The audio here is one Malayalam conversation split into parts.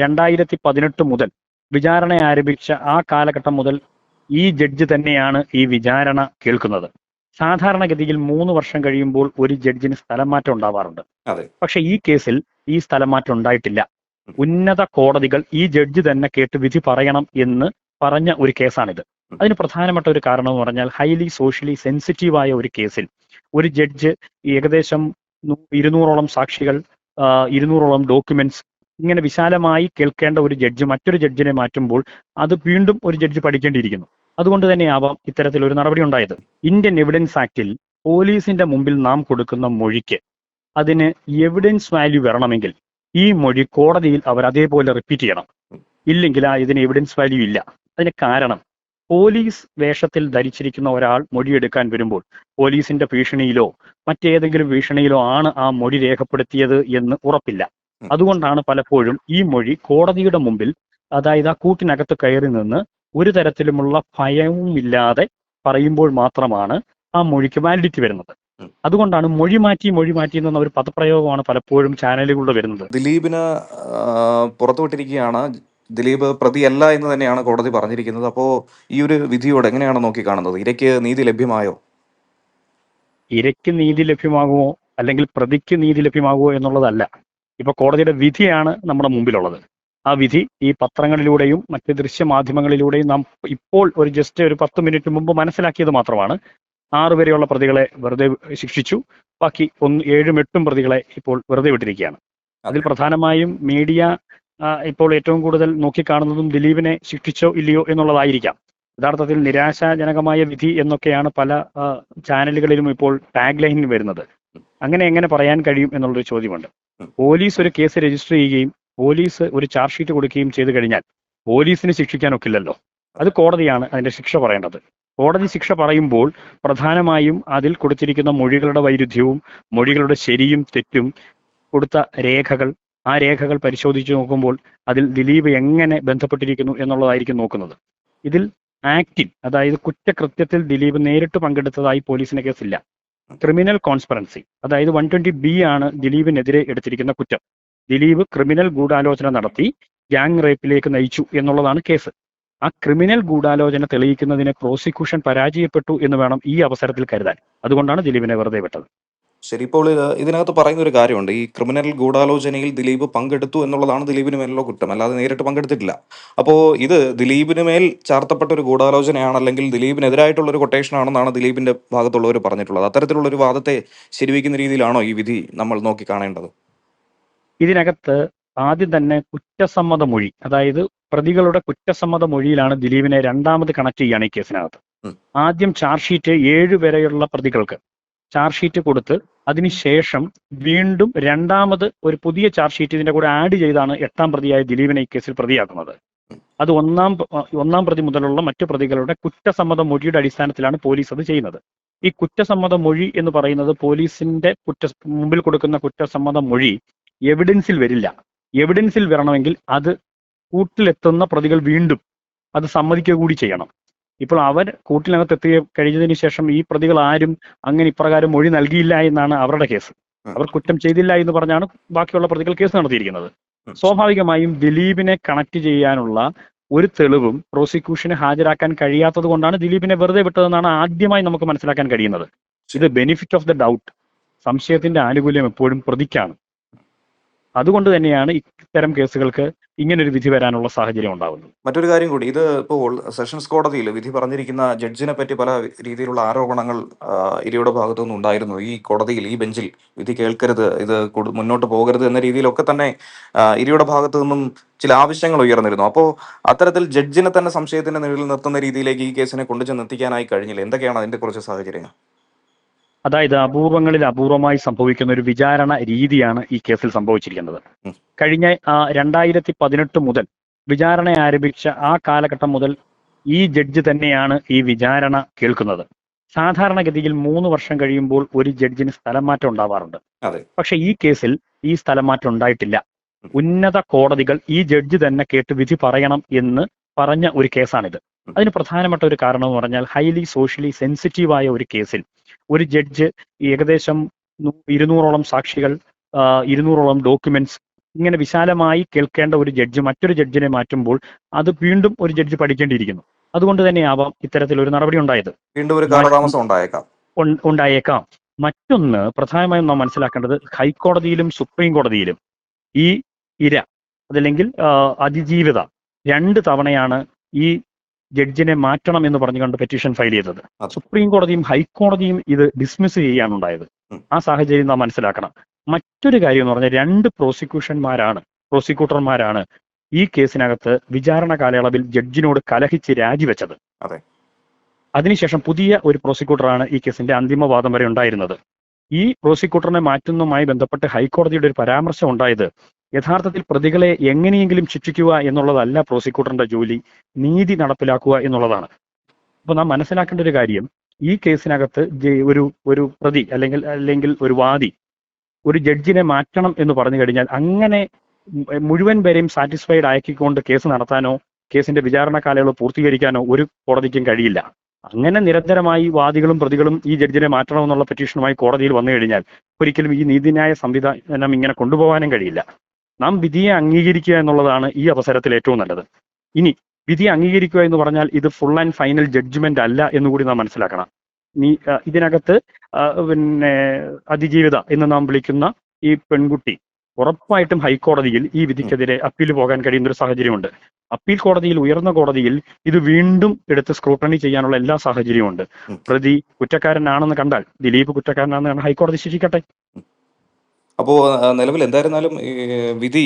രണ്ടായിരത്തി പതിനെട്ട് മുതൽ വിചാരണ ആരംഭിച്ച ആ കാലഘട്ടം മുതൽ ഈ ജഡ്ജ് തന്നെയാണ് ഈ വിചാരണ കേൾക്കുന്നത്. സാധാരണഗതിയിൽ മൂന്ന് വർഷം കഴിയുമ്പോൾ ഒരു ജഡ്ജിന് സ്ഥലം മാറ്റം ഉണ്ടാവാറുണ്ട്. പക്ഷെ ഈ കേസിൽ ഈ സ്ഥലം മാറ്റം ഉണ്ടായിട്ടില്ല ഉന്നത കോടതികൾ ഈ ജഡ്ജ് തന്നെ കേട്ട് വിധി പറയണം എന്ന് പറഞ്ഞ ഒരു കേസാണിത്. അതിന് പ്രധാനപ്പെട്ട ഒരു കാരണം എന്ന് പറഞ്ഞാൽ ഹൈലി സോഷ്യലി സെൻസിറ്റീവായ ഒരു കേസിൽ ഒരു ജഡ്ജ് ഏകദേശം ഇരുന്നൂറോളം സാക്ഷികൾ ഇരുന്നൂറോളം ഡോക്യുമെന്റ്സ് ഇങ്ങനെ വിശാലമായി കേൾക്കേണ്ട ഒരു ജഡ്ജ് മറ്റൊരു ജഡ്ജിനെ മാറ്റുമ്പോൾ അത് വീണ്ടും ഒരു ജഡ്ജ് പഠിക്കേണ്ടിയിരിക്കുന്നു. അതുകൊണ്ട് തന്നെയാവാം ഇത്തരത്തിലൊരു നടപടി ഉണ്ടായത്. ഇന്ത്യൻ എവിഡൻസ് ആക്ടിൽ പോലീസിന്റെ മുമ്പിൽ നാം കൊടുക്കുന്ന മൊഴിക്ക് അതിന് എവിഡൻസ് വാല്യൂ വരണമെങ്കിൽ ഈ മൊഴി കോടതിയിൽ അവർ അതേപോലെ റിപ്പീറ്റ് ചെയ്യണം. ഇല്ലെങ്കിൽ ആ ഇതിന് എവിഡൻസ് വാല്യൂ ഇല്ല. അതിന് കാരണം പോലീസ് വേഷത്തിൽ ധരിച്ചിരിക്കുന്ന ഒരാൾ മൊഴിയെടുക്കാൻ വരുമ്പോൾ പോലീസിന്റെ ഭീഷണിയിലോ മറ്റേതെങ്കിലും ഭീഷണിയിലോ ആണ് ആ മൊഴി രേഖപ്പെടുത്തിയത് എന്ന് ഉറപ്പില്ല. അതുകൊണ്ടാണ് പലപ്പോഴും ഈ മൊഴി കോടതിയുടെ മുമ്പിൽ അതായത് ആ കൂട്ടിനകത്ത് കയറി നിന്ന് ഒരു തരത്തിലുമുള്ള ഭയവും ഇല്ലാതെ പറയുമ്പോൾ മാത്രമാണ് ആ മൊഴിക്ക് വാലിഡിറ്റി വരുന്നത്. അതുകൊണ്ടാണ് മൊഴി മാറ്റി മൊഴി മാറ്റി എന്ന ഒരു പദപ്രയോഗമാണ് പലപ്പോഴും ചാനലുകളിൽ വരുന്നത്. ദിലീപിന് പുറത്തുവിട്ടിരിക്കുകയാണ്. ദിലീപ് പ്രതിയല്ല എന്ന് തന്നെയാണ് കോടതി പറഞ്ഞിരിക്കുന്നത്. അപ്പോൾ ഈ ഒരു വിധിയോട് എങ്ങനെയാണ് നോക്കി കാണുന്നത്? ഇരയ്ക്ക് നീതി ലഭ്യമായോ? ഇരയ്ക്ക് നീതി ലഭ്യമാകുമോ? അല്ലെങ്കിൽ പ്രതിക്ക് നീതി ലഭ്യമാകുമോ എന്നുള്ളതല്ല. ഇപ്പൊ കോടതിയുടെ വിധിയാണ് നമ്മുടെ മുമ്പിലുള്ളത്. ആ വിധി ഈ പത്രങ്ങളിലൂടെയും മറ്റ് ദൃശ്യമാധ്യമങ്ങളിലൂടെയും നാം ഇപ്പോൾ ഒരു ജസ്റ്റ് ഒരു പത്ത് മിനിറ്റ് മുമ്പ് മനസ്സിലാക്കിയത് മാത്രമാണ്. ആറ് വരെയുള്ള പ്രതികളെ വെറുതെ ശിക്ഷിച്ചു. ബാക്കി ഒന്ന് ഏഴും എട്ടും പ്രതികളെ ഇപ്പോൾ വെറുതെ വിട്ടിരിക്കുകയാണ്. അതിൽ പ്രധാനമായും മീഡിയ ഇപ്പോൾ ഏറ്റവും കൂടുതൽ നോക്കിക്കാണുന്നതും ദിലീപിനെ ശിക്ഷിച്ചോ ഇല്ലയോ എന്നുള്ളതായിരിക്കാം. യഥാർത്ഥത്തിൽ നിരാശാജനകമായ വിധി എന്നൊക്കെയാണ് പല ചാനലുകളിലും ഇപ്പോൾ ടാഗ് ലൈനിൽ വരുന്നത്. അങ്ങനെ എങ്ങനെ പറയാൻ കഴിയും എന്നുള്ളൊരു ചോദ്യമുണ്ട്. പോലീസ് ഒരു കേസ് രജിസ്റ്റർ ചെയ്യുകയും പോലീസ് ഒരു ചാർജ് ഷീറ്റ് കൊടുക്കുകയും ചെയ്തു കഴിഞ്ഞാൽ പോലീസിന് ശിക്ഷിക്കാനൊക്കില്ലല്ലോ. അത് കോടതിയാണ് അതിന്റെ ശിക്ഷ പറയേണ്ടത്. കോടതി ശിക്ഷ പറയുമ്പോൾ പ്രധാനമായും അതിൽ കൊടുത്തിരിക്കുന്ന മൊഴികളുടെ വൈരുദ്ധ്യവും മൊഴികളുടെ ശരിയും തെറ്റും കൊടുത്ത രേഖകൾ ആ രേഖകൾ പരിശോധിച്ചു നോക്കുമ്പോൾ അതിൽ ദിലീപ് എങ്ങനെ ബന്ധപ്പെട്ടിരിക്കുന്നു എന്നുള്ളതായിരിക്കും നോക്കുന്നത്. ഇതിൽ ആക്ടിൽ അതായത് കുറ്റകൃത്യത്തിൽ ദിലീപ് നേരിട്ട് പങ്കെടുത്തതായി പോലീസിന് കേസില്ല. ക്രിമിനൽ കോൺസ്പെറൻസി അതായത് വൺ ട്വന്റി ബി ആണ് ദിലീപിനെതിരെ എടുത്തിരിക്കുന്ന കുറ്റം. ദിലീപ് ക്രിമിനൽ ഗൂഢാലോചന നടത്തി ഗ്യാങ് റേപ്പിലേക്ക് നയിച്ചു എന്നുള്ളതാണ് കേസ്. ആ ക്രിമിനൽ ഗൂഢാലോചന തെളിയിക്കുന്നതിനെ പ്രോസിക്യൂഷൻ പരാജയപ്പെട്ടു എന്ന് വേണം ഈ അവസരത്തിൽ കരുതാൻ. അതുകൊണ്ടാണ് ദിലീപിനെ വെറുതെ വിട്ടത്. ശരി ഇപ്പോൾ ഇതിനകത്ത് പറയുന്ന ഒരു കാര്യമുണ്ട്. ഈ ക്രിമിനൽ ഗൂഢാലോചനയിൽ ദിലീപ് പങ്കെടുത്തു എന്നുള്ളതാണ് ദിലീപിന് മേലുള്ള കുറ്റം. അല്ലാതെ നേരിട്ട് പങ്കെടുത്തിട്ടില്ല. അപ്പോൾ ഇത് ദിലീപിന് മേൽ ചാർത്തപ്പെട്ട ഒരു ഗൂഢാലോചനയാണ് അല്ലെങ്കിൽ ദിലീപിനെതിരായിട്ടുള്ള ഒരു കൊട്ടേഷൻ ആണെന്നാണ് ദിലീപിന്റെ ഭാഗത്തുള്ളവർ പറഞ്ഞിട്ടുള്ളത്. അത്തരത്തിലുള്ള ഒരു വാദത്തെ ശരിവയ്ക്കുന്ന രീതിയിലാണോ ഈ വിധി നമ്മൾ നോക്കി കാണേണ്ടത്? ഇതിനകത്ത് ആദ്യം തന്നെ കുറ്റസമ്മത മൊഴി അതായത് പ്രതികളുടെ കുറ്റസമ്മത മൊഴിയിലാണ് ദിലീപിനെ രണ്ടാമത് കണക്ട് ചെയ്യുകയാണ് ഈ കേസിനകത്ത്. ആദ്യം ചാർജ് ഷീറ്റ് ഏഴ് വരെയുള്ള പ്രതികൾക്ക് ചാർജ് ഷീറ്റ് കൊടുത്ത് അതിനുശേഷം വീണ്ടും രണ്ടാമത് ഒരു പുതിയ ചാർജ് ഷീറ്റ് ഇതിന്റെ കൂടെ ആഡ് ചെയ്താണ് എട്ടാം പ്രതിയായ ദിലീപിനെ ഈ കേസിൽ പ്രതിയാക്കുന്നത്. അത് ഒന്നാം ഒന്നാം പ്രതി മുതലുള്ള മറ്റു പ്രതികളുടെ കുറ്റസമ്മത മൊഴിയുടെ അടിസ്ഥാനത്തിലാണ് പോലീസ് അത് ചെയ്യുന്നത്. ഈ കുറ്റസമ്മത മൊഴി എന്ന് പറയുന്നത് പോലീസിന്റെ കുറ്റ മുമ്പിൽ കൊടുക്കുന്ന കുറ്റസമ്മത മൊഴി എവിഡൻസിൽ വരില്ല. എവിഡൻസിൽ വരണമെങ്കിൽ അത് കൂട്ടിലെത്തുന്ന പ്രതികൾ വീണ്ടും അത് സമ്മതിക്കുക കൂടി ചെയ്യണം. ഇപ്പോൾ അവർ കൂട്ടിനകത്ത് എത്തി കഴിഞ്ഞതിന് ശേഷം ഈ പ്രതികൾ ആരും അങ്ങനെ ഇപ്രകാരം മൊഴി നൽകിയില്ല എന്നാണ് അവരുടെ കേസ്. അവർ കുറ്റം ചെയ്തില്ല എന്ന് പറഞ്ഞാണ് ബാക്കിയുള്ള പ്രതികൾ കേസ് നടത്തിയിരിക്കുന്നത്. സ്വാഭാവികമായും ദിലീപിനെ കണക്ട് ചെയ്യാനുള്ള ഒരു തെളിവും പ്രോസിക്യൂഷന് ഹാജരാക്കാൻ കഴിയാത്തത് കൊണ്ടാണ് ദിലീപിനെ വെറുതെ വിട്ടതെന്നാണ് ആദ്യമായി നമുക്ക് മനസ്സിലാക്കാൻ കഴിയുന്നത്. ഇത് ബെനിഫിറ്റ് ഓഫ് ദ ഡൗട്ട് സംശയത്തിന്റെ ആനുകൂല്യം എപ്പോഴും പ്രതിക്കാണ്. അതുകൊണ്ട് തന്നെയാണ് ഇത്തരം കേസുകൾക്ക് ഇങ്ങനെ ഒരു വിധി വരാനുള്ള സാഹചര്യം ഉണ്ടാകുന്നത് മറ്റൊരു കാര്യം കൂടി ഇത് ഇപ്പോൾ സെഷൻസ് കോടതിയിൽ വിധി പറഞ്ഞിരിക്കുന്ന ജഡ്ജിനെ പറ്റി പല രീതിയിലുള്ള ആരോപണങ്ങൾ ഇരയുടെ ഭാഗത്തു നിന്നുണ്ടായിരുന്നു ഈ കോടതിയിൽ ഈ ബെഞ്ചിൽ വിധി കേൾക്കരുത് ഇത് മുന്നോട്ട് പോകരുത് എന്ന രീതിയിലൊക്കെ തന്നെ ഇരയുടെ ഭാഗത്തു നിന്നും ചില ആവശ്യങ്ങൾ ഉയർന്നിരുന്നു. അപ്പോൾ അത്തരത്തിൽ ജഡ്ജിനെ തന്നെ സംശയത്തിന്റെ നിഴലിൽ നിർത്തുന്ന രീതിയിലേക്ക് ഈ കേസിനെ കൊണ്ടുചെന്ന് എത്തിക്കാനായി കഴിഞ്ഞില്ല. എന്തൊക്കെയാണ് അതിന്റെ കുറച്ച് സാഹചര്യങ്ങൾ? അതായത് അപൂർവങ്ങളിൽ അപൂർവമായി സംഭവിക്കുന്ന ഒരു വിചാരണ രീതിയാണ് ഈ കേസിൽ സംഭവിച്ചിരിക്കുന്നത്. കഴിഞ്ഞ രണ്ടായിരത്തി പതിനെട്ട് മുതൽ വിചാരണ ആരംഭിച്ച ആ കാലഘട്ടം മുതൽ ഈ ജഡ്ജ് തന്നെയാണ് ഈ വിചാരണ കേൾക്കുന്നത്. സാധാരണഗതിയിൽ മൂന്ന് വർഷം കഴിയുമ്പോൾ ഒരു ജഡ്ജിന് സ്ഥലം മാറ്റം ഉണ്ടാവാറുണ്ട്. പക്ഷെ ഈ കേസിൽ ഈ സ്ഥലം മാറ്റം ഉണ്ടായിട്ടില്ല. ഉന്നത കോടതികൾ ഈ ജഡ്ജ് തന്നെ കേട്ട് വിധി പറയണം എന്ന് പറഞ്ഞ ഒരു കേസാണിത്. അതിന് പ്രധാനപ്പെട്ട ഒരു കാരണം എന്ന് പറഞ്ഞാൽ ഹൈലി സോഷ്യലി സെൻസിറ്റീവായ ഒരു കേസിൽ ഒരു ജഡ്ജ് ഏകദേശം ഇരുന്നൂറോളം സാക്ഷികൾ ഇരുന്നൂറോളം ഡോക്യുമെന്റ്സ് ഇങ്ങനെ വിശാലമായി കേൾക്കേണ്ട ഒരു ജഡ്ജ് മറ്റൊരു ജഡ്ജിനെ മാറ്റുമ്പോൾ അത് വീണ്ടും ഒരു ജഡ്ജ് പഠിക്കേണ്ടിയിരിക്കുന്നു. അതുകൊണ്ട് തന്നെയാവാം ഇത്തരത്തിലൊരു നടപടി ഉണ്ടായത്. വീണ്ടും ഒരു കാലതാമസം ഉണ്ടായേക്കാം. ഉണ്ടായേക്കാം. മറ്റൊന്ന് പ്രധാനമായും നാം മനസ്സിലാക്കേണ്ടത് ഹൈക്കോടതിയിലും സുപ്രീം കോടതിയിലും ഈ ഇര അതല്ലെങ്കിൽ അതിജീവിത രണ്ട് തവണയാണ് ഈ ജഡ്ജിനെ മാറ്റണം എന്ന് പറഞ്ഞുകൊണ്ട് പെറ്റീഷൻ ഫയൽ ചെയ്തത്. സുപ്രീം കോടതിയും ഹൈക്കോടതിയും ഇത് ഡിസ്മിസ് ചെയ്യാനുണ്ടായത്. ആ സാഹചര്യം നാം മനസ്സിലാക്കണം. മറ്റൊരു കാര്യം എന്ന് പറഞ്ഞാൽ രണ്ട് പ്രോസിക്യൂഷന്മാരാണ് പ്രോസിക്യൂട്ടർമാരാണ് ഈ കേസിനകത്ത് വിചാരണ കാലയളവിൽ ജഡ്ജിനോട് കലഹിച്ച് രാജിവെച്ചത്. അതെ. അതിനുശേഷം പുതിയ ഒരു പ്രോസിക്യൂട്ടറാണ് ഈ കേസിന്റെ അന്തിമവാദം വരെ ഉണ്ടായിരുന്നത്. ഈ പ്രോസിക്യൂട്ടറിനെ മാറ്റുന്നതുമായി ബന്ധപ്പെട്ട് ഹൈക്കോടതിയുടെ ഒരു പരാമർശം ഉണ്ടായത് യഥാർത്ഥത്തിൽ പ്രതികളെ എങ്ങനെയെങ്കിലും ശിക്ഷിക്കുക എന്നുള്ളതല്ല പ്രോസിക്യൂട്ടറിന്റെ ജോലി നീതി നടപ്പിലാക്കുക എന്നുള്ളതാണ്. അപ്പൊ നാം മനസ്സിലാക്കേണ്ട ഒരു കാര്യം ഈ കേസിനകത്ത് ഒരു ഒരു പ്രതി അല്ലെങ്കിൽ അല്ലെങ്കിൽ ഒരു വാദി ഒരു ജഡ്ജിനെ മാറ്റണം എന്ന് പറഞ്ഞു കഴിഞ്ഞാൽ അങ്ങനെ മുഴുവൻ പേരെയും സാറ്റിസ്ഫൈഡ് ആക്കിക്കൊണ്ട് കേസ് നടത്താനോ കേസിന്റെ വിചാരണ കാലയളവ് പൂർത്തീകരിക്കാനോ ഒരു കോടതിക്കും കഴിയില്ല. അങ്ങനെ നിരന്തരമായി വാദികളും പ്രതികളും ഈ ജഡ്ജിനെ മാറ്റണമെന്നുള്ള പെറ്റീഷനുമായി കോടതിയിൽ വന്നു കഴിഞ്ഞാൽ ഒരിക്കലും ഈ നീതിന്യായ സംവിധാനം ഇങ്ങനെ കൊണ്ടുപോകാനും കഴിയില്ല. നാം വിധിയെ അംഗീകരിക്കുക എന്നുള്ളതാണ് ഈ അവസരത്തിൽ ഏറ്റവും നല്ലത്. ഇനി വിധി അംഗീകരിക്കുക എന്ന് പറഞ്ഞാൽ ഇത് ഫുൾ ആൻഡ് ഫൈനൽ ജഡ്ജ്മെന്റ് അല്ല എന്ന് കൂടി നാം മനസ്സിലാക്കണം. നീ ഇതിനകത്ത് പിന്നെ അതിജീവിത എന്ന് നാം വിളിക്കുന്ന ഈ പെൺകുട്ടി ഉറപ്പായിട്ടും ഹൈക്കോടതിയിൽ ഈ വിധിക്കെതിരെ അപ്പീൽ പോകാൻ കഴിയുന്ന ഒരു സാഹചര്യമുണ്ട്. അപ്പീൽ കോടതിയിൽ ഉയർന്ന കോടതിയിൽ ഇത് വീണ്ടും എടുത്ത് സ്ക്രൂട്ടണി ചെയ്യാനുള്ള എല്ലാ സാഹചര്യവും ഉണ്ട്. പ്രതി കുറ്റക്കാരനാണെന്ന് കണ്ടാൽ ദിലീപ് കുറ്റക്കാരനാണെന്ന് കണ്ടാൽ ഹൈക്കോടതി ശിക്ഷിക്കട്ടെ അപ്പോൾ നിലവിൽ എന്തായിരുന്നാലും ഈ വിധി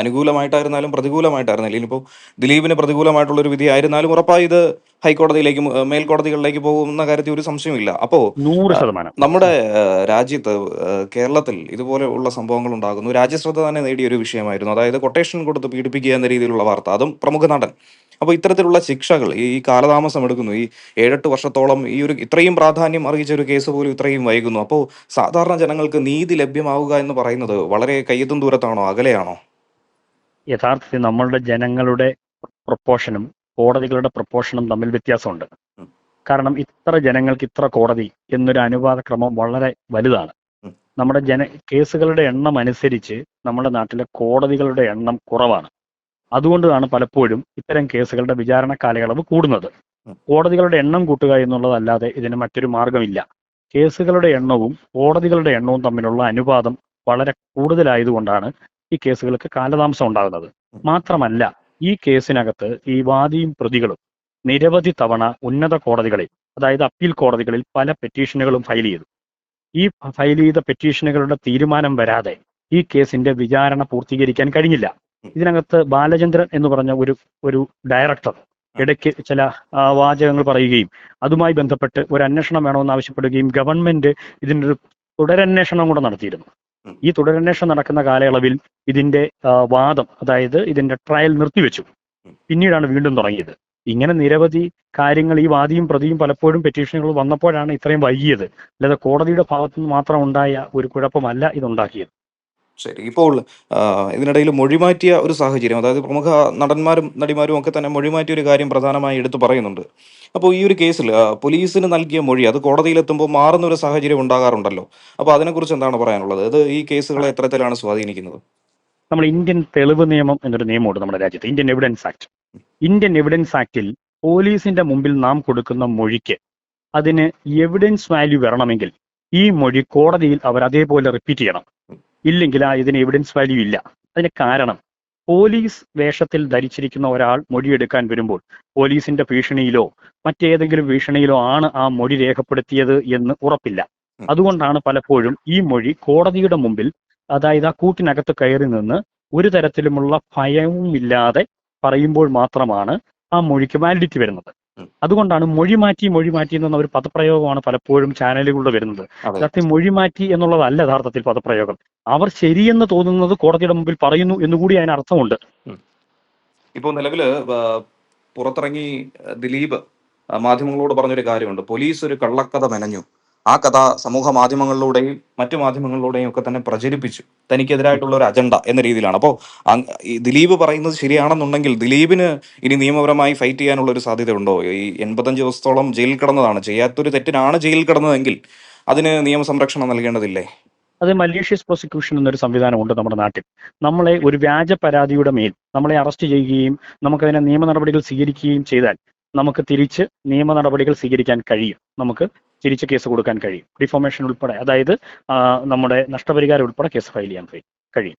അനുകൂലമായിട്ടായിരുന്നാലും പ്രതികൂലമായിട്ടായിരുന്നാലും ഇനിയിപ്പോൾ ദിലീപിന് പ്രതികൂലമായിട്ടുള്ള ഒരു വിധി ആയിരുന്നാലും ഉറപ്പായി ഇത് ഹൈക്കോടതിയിലേക്ക് മേൽക്കോടതികളിലേക്ക് പോകുന്ന കാര്യത്തിൽ ഒരു സംശയമില്ല അപ്പോൾ നൂറ് ശതമാനം. നമ്മുടെ രാജ്യത്ത് കേരളത്തിൽ ഇതുപോലെ ഉള്ള സംഭവങ്ങൾ ഉണ്ടാകുന്നു. രാജ്യശ്രദ്ധ തന്നെ നേടിയ ഒരു വിഷയമായിരുന്നു. അതായത് കൊട്ടേഷൻ കൊടുത്ത് പീഡിപ്പിക്കുക എന്ന രീതിയിലുള്ള വാർത്ത. അതും പ്രമുഖ നടൻ. അപ്പോൾ ഇത്തരത്തിലുള്ള ശിക്ഷകൾ ഈ കാലതാമസം എടുക്കുന്നു. ഈ ഏഴെട്ട് വർഷത്തോളം ഈ ഒരു ഇത്രയും പ്രാധാന്യം അറിയിച്ച ഒരു കേസ് പോലും ഇത്രയും വൈകുന്നു. അപ്പോൾ സാധാരണ ജനങ്ങൾക്ക് നീതി ലഭ്യമാവുക എന്ന് പറയുന്നത് വളരെ കയ്യത്തും ദൂരത്താണോ? അകലെയാണോ? യഥാർത്ഥത്തിൽ നമ്മളുടെ ജനങ്ങളുടെ പ്രപ്പോഷനും കോടതികളുടെ പ്രപ്പോഷനും തമ്മിൽ വ്യത്യാസമുണ്ട്. കാരണം ഇത്ര ജനങ്ങൾക്ക് ഇത്ര കോടതി എന്നൊരു അനുപാത ക്രമം വളരെ വലുതാണ്. നമ്മുടെ ജന കേസുകളുടെ എണ്ണം അനുസരിച്ച് നമ്മുടെ നാട്ടിലെ കോടതികളുടെ എണ്ണം കുറവാണ്. അതുകൊണ്ടാണ് പലപ്പോഴും ഇത്തരം കേസുകളുടെ വിചാരണ കാലയളവ് കൂടുന്നത്. കോടതികളുടെ എണ്ണം കൂട്ടുക എന്നുള്ളതല്ലാതെ ഇതിന് മറ്റൊരു മാർഗമില്ല. കേസുകളുടെ എണ്ണവും കോടതികളുടെ എണ്ണവും തമ്മിലുള്ള അനുപാതം വളരെ കൂടുതലായതുകൊണ്ടാണ് ഈ കേസുകൾക്ക് കാലതാമസം ഉണ്ടാകുന്നത്. മാത്രമല്ല ഈ കേസിനകത്ത് ഈ വാദിയും പ്രതികളും നിരവധി തവണ ഉന്നത കോടതികളിൽ അതായത് അപ്പീൽ കോടതികളിൽ പല പെറ്റീഷനുകളും ഫയൽ ചെയ്തു. ഈ ഫയൽ ചെയ്ത പെറ്റീഷനുകളുടെ തീരുമാനം വരാതെ ഈ കേസിന്റെ വിചാരണ പൂർത്തീകരിക്കാൻ കഴിഞ്ഞില്ല. ഇതിനകത്ത് ബാലചന്ദ്രൻ എന്ന് പറഞ്ഞ ഒരു ഒരു ഡയറക്ടർ ഇടയ്ക്ക് ചില വാചകങ്ങൾ പറയുകയും അതുമായി ബന്ധപ്പെട്ട് ഒരു അന്വേഷണം വേണമെന്ന് ആവശ്യപ്പെടുകയും ഗവൺമെന്റ് ഇതിനൊരു തുടരന്വേഷണം കൂടെ നടത്തിയിരുന്നു. ഈ തുടരന്വേഷണം നടക്കുന്ന കാലയളവിൽ ഇതിന്റെ വാദം അതായത് ഇതിന്റെ ട്രയൽ നിർത്തിവെച്ചു. പിന്നീടാണ് വീണ്ടും തുടങ്ങിയത്. ഇങ്ങനെ നിരവധി കാര്യങ്ങൾ ഈ വാദിയും പ്രതിയും പലപ്പോഴും പെറ്റീഷനുകൾ വന്നപ്പോഴാണ് ഇത്രയും വൈകിയത്. അല്ലാതെ കോടതിയുടെ ഭാഗത്തുനിന്ന് മാത്രം ഉണ്ടായ ഒരു കുഴപ്പമല്ല ഇതുണ്ടാക്കിയത്. ശരി. ഇപ്പോൾ ഇതിനിടയിൽ മൊഴിമാറ്റിയ ഒരു സാഹചര്യം അതായത് പ്രമുഖ നടന്മാരും നടിമാരും ഒക്കെ തന്നെ മൊഴിമാറ്റിയ ഒരു കാര്യം പ്രധാനമായി എടുത്തു പറയുന്നുണ്ട്. അപ്പോൾ ഈ ഒരു കേസിൽ പോലീസിന് നൽകിയ മൊഴി അത് കോടതിയിലെത്തുമ്പോൾ മാറുന്ന ഒരു സാഹചര്യം ഉണ്ടാകാറുണ്ടല്ലോ. അപ്പോൾ അതിനെക്കുറിച്ച് എന്താണ് പറയാനുള്ളത്? ഇത് ഈ കേസുകളെ എത്രത്തിലാണ് സ്വാധീനിക്കുന്നത്? നമ്മൾ ഇന്ത്യൻ തെളിവ് നിയമം എന്നൊരു നിയമമുണ്ട് നമ്മുടെ രാജ്യത്ത്. Indian evidence act. Indian evidence ആക്ടിൽ പോലീസിന്റെ മുമ്പിൽ നാം കൊടുക്കുന്ന മൊഴിക്ക് അതിന് എവിഡൻസ് വാല്യൂ വരണമെങ്കിൽ ഈ മൊഴി കോടതിയിൽ അവർ അതേപോലെ റിപ്പീറ്റ് ചെയ്യണം. ഇല്ലെങ്കിൽ ആ ഇതിന് എവിഡൻസ് വാല്യൂ ഇല്ല. അതിന് കാരണം പോലീസ് വേഷത്തിൽ ധരിച്ചിരിക്കുന്ന ഒരാൾ മൊഴിയെടുക്കാൻ വരുമ്പോൾ പോലീസിന്റെ ഭീഷണിയിലോ മറ്റേതെങ്കിലും ഭീഷണിയിലോ ആണ് ആ മൊഴി രേഖപ്പെടുത്തിയത് എന്ന് ഉറപ്പില്ല. അതുകൊണ്ടാണ് പലപ്പോഴും ഈ മൊഴി കോടതിയുടെ മുമ്പിൽ അതായത് ആ കൂട്ടിനകത്ത് കയറി നിന്ന് ഒരു തരത്തിലുമുള്ള ഭയവും ഇല്ലാതെ പറയുമ്പോൾ മാത്രമാണ് ആ മൊഴിക്ക് വാലിഡിറ്റി വരുന്നത്. അതുകൊണ്ടാണ് മൊഴി മാറ്റി മൊഴി മാറ്റി എന്ന ഒരു പദപ്രയോഗമാണ് പലപ്പോഴും ചാനലുകളിലൂടെ വരുന്നത്. സത്യം മൊഴി മാറ്റി എന്നുള്ളതല്ല യഥാർത്ഥത്തിൽ പദപ്രയോഗം. അവർ ശരിയെന്ന് തോന്നുന്നത് കോടതിയുടെ മുമ്പിൽ പറയുന്നു എന്നുകൂടി അതിന് അർത്ഥമുണ്ട്. ഇപ്പോൾ നിലവിൽ പുറത്തിറങ്ങി ദിലീപ് മാധ്യമങ്ങളോട് പറഞ്ഞൊരു കാര്യമുണ്ട്. പോലീസ് ഒരു കള്ളക്കഥ മെനഞ്ഞു. ആ കഥ സമൂഹ മാധ്യമങ്ങളിലൂടെയും മറ്റു മാധ്യമങ്ങളിലൂടെയും ഒക്കെ തന്നെ പ്രചരിപ്പിച്ചു. തനിക്കെതിരായിട്ടുള്ള ഒരു അജണ്ട എന്ന രീതിയിലാണ്. അപ്പോൾ ദിലീപ് പറയുന്നത് ശരിയാണെന്നുണ്ടെങ്കിൽ ദിലീപിന് ഇനി നിയമപരമായി ഫൈറ്റ് ചെയ്യാനുള്ള ഒരു സാധ്യത ഉണ്ടോ ഈ എൺപത്തഞ്ച് ദിവസത്തോളം ജയിലിൽ കിടന്നതാണ്. ചെയ്യാത്തൊരു തെറ്റിനാണ് ജയിലിൽ കിടന്നതെങ്കിൽ അതിന് നിയമസംരക്ഷണം നൽകേണ്ടതില്ലേ? അത് മലീഷ്യസ് പ്രോസിക്യൂഷൻ എന്നൊരു സംവിധാനമുണ്ട് നമ്മുടെ നാട്ടിൽ. നമ്മളെ ഒരു വ്യാജ പരാതിയുടെ മേൽ നമ്മളെ അറസ്റ്റ് ചെയ്യുകയും നമുക്കതിനെ നിയമ നടപടികൾ സ്വീകരിക്കുകയും ചെയ്താൽ നമുക്ക് തിരിച്ച് നിയമ നടപടികൾ സ്വീകരിക്കാൻ കഴിയും. നമുക്ക് തിരിച്ച് കേസ് കൊടുക്കാൻ കഴിയും. ഡിഫോമേഷൻ ഉൾപ്പെടെ അതായത് നമ്മുടെ നഷ്ടപരിഹാരം ഉൾപ്പെടെ കേസ് ഫയൽ ചെയ്യാൻ കഴിയും.